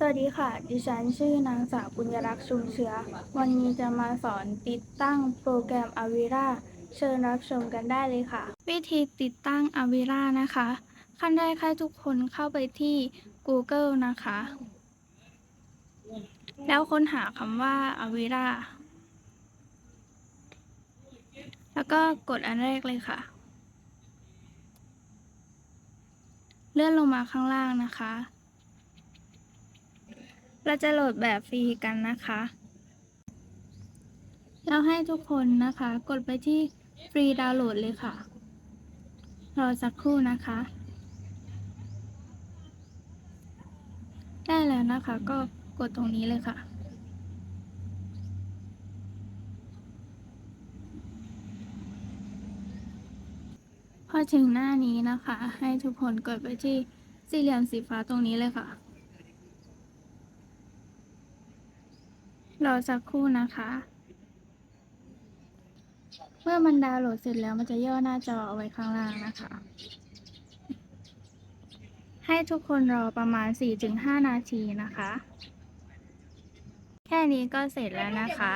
สวัสดีค่ะ ดิฉันชื่อนางสาวปุญญรักษ์ชุมเชื้อ วันนี้จะมาสอนติดตั้งโปรแกรม Avira เชิญรับชมกันได้เลยค่ะ วิธีติดตั้ง Avira นะคะ ขั้นแรกให้ทุกคนเข้าไปที่ Google นะคะ แล้วค้นหาคำว่า Avira แล้วก็กดอันแรกเลยค่ะ เลื่อนลงมาข้างล่างนะคะ เราจะโหลดแบบฟรีกันนะคะแล้วให้ทุกคนนะคะ กดไปที่ฟรีดาวน์โหลดเลยค่ะ รอสักครู่นะคะ ได้แล้วนะคะก็กดตรงนี้เลยค่ะพอถึงหน้านี้นะคะ ให้ทุกคนกดไปที่สี่เหลี่ยมสีฟ้าตรงนี้เลยค่ะ รอสักครู่นะคะ เมื่อมันดาวน์โหลดเสร็จแล้วมันจะย่อหน้าจอเอาไว้ข้างล่างนะคะ ให้ทุกคนรอประมาณ 4-5 นาทีนะคะ แค่นี้ก็เสร็จแล้วนะคะ